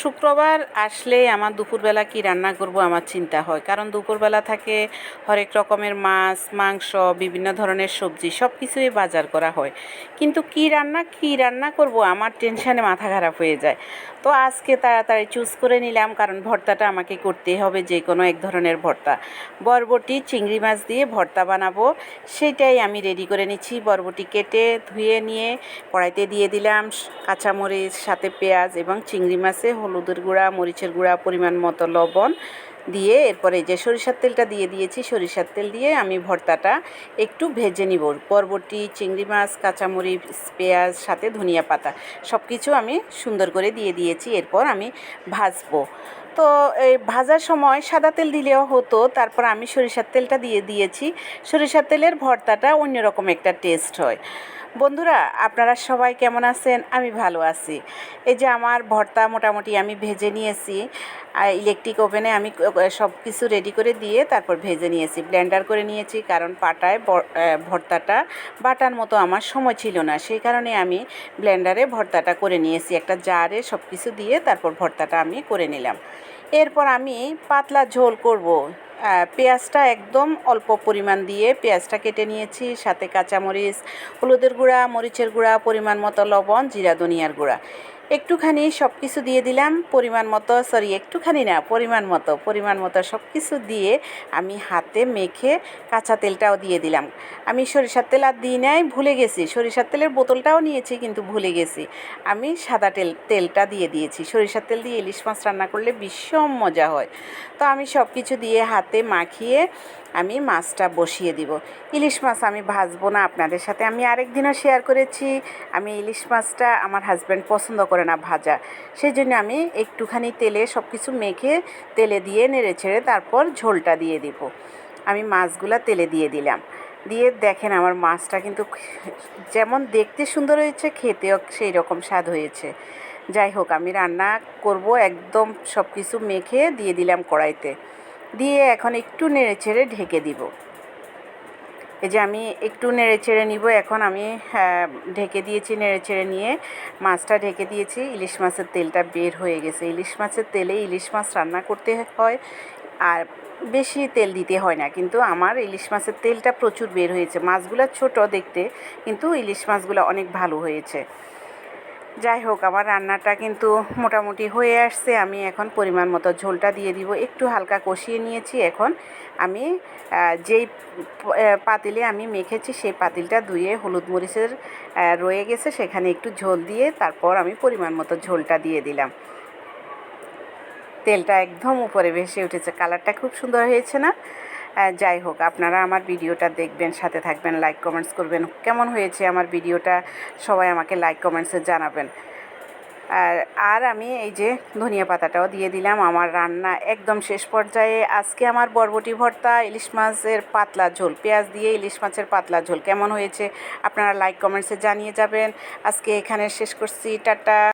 শুক্রবার আসলে আমার দুপুরবেলা কি রান্না করব আমার চিন্তা হয়। কারণ দুপুরবেলা থাকে হরেক রকমের মাছ, মাংস, বিভিন্ন ধরনের সবজি সব কিছুই বাজার করা হয়। কিন্তু কি রান্না কি রান্না করব আমার টেনশানে মাথা খারাপ হয়ে যায়। তো আজকে তাড়াতাড়ি চুজ করে নিলাম, কারণ ভর্তাটা আমাকে করতেই হবে যে কোনো এক ধরনের ভর্তা। বরবটি, চিংড়ি মাছ দিয়ে ভর্তা বানাবো, সেটাই আমি রেডি করে নিচ্ছি। বরবটি কেটে ধুয়ে নিয়ে কড়াইতে দিয়ে দিলাম কাঁচামরিচ, সাথে পেঁয়াজ এবং চিংড়ি মাছে হলুদের গুঁড়া, মরিচের গুঁড়া, পরিমাণ মতো লবণ দিয়ে এরপরে যে সরিষার তেলটা দিয়ে দিয়েছি, সরিষার তেল দিয়ে আমি ভর্তাটা একটু ভেজে নিব। বরবটি, চিংড়ি মাছ, কাঁচামরিচ, পেঁয়াজ, সাথে ধনিয়া পাতা সব কিছু আমি সুন্দর করে দিয়ে দিয়েছি, এরপর আমি ভাজবো। তো এই ভাজার সময় সাদা তেল দিলেও হতো, তারপর আমি সরিষার তেলটা দিয়ে দিয়েছি। সরিষার তেলের ভর্তাটা অন্যরকম একটা টেস্ট হয়। বন্ধুরা, আপনারা সবাই কেমন আছেন? আমি ভালো আছি। এই যে আমার ভর্তা মোটামুটি আমি ভেজে নিয়েছি। ইলেকট্রিক ওভেনে আমি সব কিছু রেডি করে দিয়ে তারপর ভেজে নিয়েছি। ব্লেন্ডার করে নিয়েছি, কারণ পাটায় ভর্তাটা বাটার মতো আমার সময় ছিল না। সেই কারণে আমি ব্লেন্ডারে ভর্তাটা করে নিয়েছি। একটা জারে সব কিছু দিয়ে তারপর ভর্তাটা আমি করে নিলাম। এরপর আমি পাতলা ঝোল করব। পেঁয়াজটা একদম অল্প পরিমাণ দিয়ে পেঁয়াজটা কেটে নিয়েছি, সাথে কাঁচামরিচ, হলুদের গুঁড়া, মরিচের গুঁড়া, পরিমাণ মতো লবণ, জিরা, ধনিয়ার গুঁড়া। একটুখানি সব কিছু দিয়ে দিলাম, পরিমাণ মতো সরি একটুখানি না, পরিমাণ মতো পরিমাণ মতো সব কিছু দিয়ে আমি হাতে মেখে কাঁচা তেলটাও দিয়ে দিলাম। আমি সরিষার তেল আর দিই নাই, ভুলে গেছি। সরিষার তেলের বোতলটাও নিয়েছি, কিন্তু ভুলে গেছি। আমি সাদা তেল, তেলটা দিয়ে দিয়েছি। সরিষার তেল দিয়ে ইলিশ মাছ রান্না করলে ভীষণ মজা হয়। তো আমি সব কিছু দিয়ে হাতে মাখিয়ে আমি মাছটা বসিয়ে দিব। ইলিশ মাছ আমি ভাজবো না, আপনাদের সাথে আমি আরেক দিনও শেয়ার করেছি। আমি ইলিশ মাছটা আমার হাজব্যান্ড পছন্দ করে না ভাজা। সেই জন্য আমি একটুখানি তেলে সব কিছু মেখে তেলে দিয়ে নেড়ে ছেড়ে তারপর ঝোলটা দিয়ে দিব। আমি মাছগুলা তেলে দিয়ে দিলাম। দিয়ে দেখেন আমার মাছটা কিন্তু যেমন দেখতে সুন্দর হয়েছে, খেতেও সেই রকম স্বাদ হয়েছে। যাই হোক, আমি রান্না করব একদম সব কিছু মেখে দিয়ে দিলাম কড়াইতে। দিয়ে এখন একটু নেড়ে ছেড়ে ঢেকে দিব। এই যে আমি একটু নেড়ে চেড়ে নিব। এখন আমি হ্যাঁ, ঢেকে দিয়েছি নেড়ে চেড়ে নিয়ে। মাছটা ঢেকে দিয়েছি। ইলিশ মাছের তেলটা বের হয়ে গেছে। ইলিশ মাছের তেলে ইলিশ মাছ রান্না করতে হয় আর বেশি তেল দিতে হয় না। কিন্তু আমার ইলিশ মাছের তেলটা প্রচুর বের হয়েছে। মাছগুলো ছোট দেখতে কিন্তু ইলিশ মাছগুলো অনেক ভালো হয়েছে। যাই হোক, আমার রান্নাটা কিন্তু মোটামুটি হয়ে আসছে। আমি এখন পরিমাণ মতো ঝোলটা দিয়ে দিব। একটু হালকা কষিয়ে নিয়েছি এখন। আমি যেই পাতিলে আমি মেখেছি সেই পাতিলটা ধুয়ে হলুদ মরিচের রয়ে গেছে, সেখানে একটু ঝোল দিয়ে তারপর আমি পরিমাণ মতো ঝোলটা দিয়ে দিলাম। তেলটা একদম উপরে ভেসে উঠেছে। কালারটা খুব সুন্দর হয়েছে না? যাই হোক, আপনারা আমার ভিডিওটা দেখবেন, সাথে থাকবেন লাইক কমেন্টস করবেন। কেমন হয়েছে আমার ভিডিওটা? সবাই আমাকে লাইক কমেন্টসে জানাবেন। আর আর আমি এই যে ধনিয়া পাতাটাও দিয়ে দিলাম। আমার রান্না একদম শেষ পর্যায়ে। আজকে আমার বরবটি ভর্তা, ইলিশ মাছের পাতলা ঝোল। পেঁয়াজ দিয়ে ইলিশ মাছের পাতলা ঝোল। কেমন হয়েছে? আপনারা লাইক কমেন্টসে জানিয়ে যাবেন। আজকে এখানে শেষ করছি। টাটা।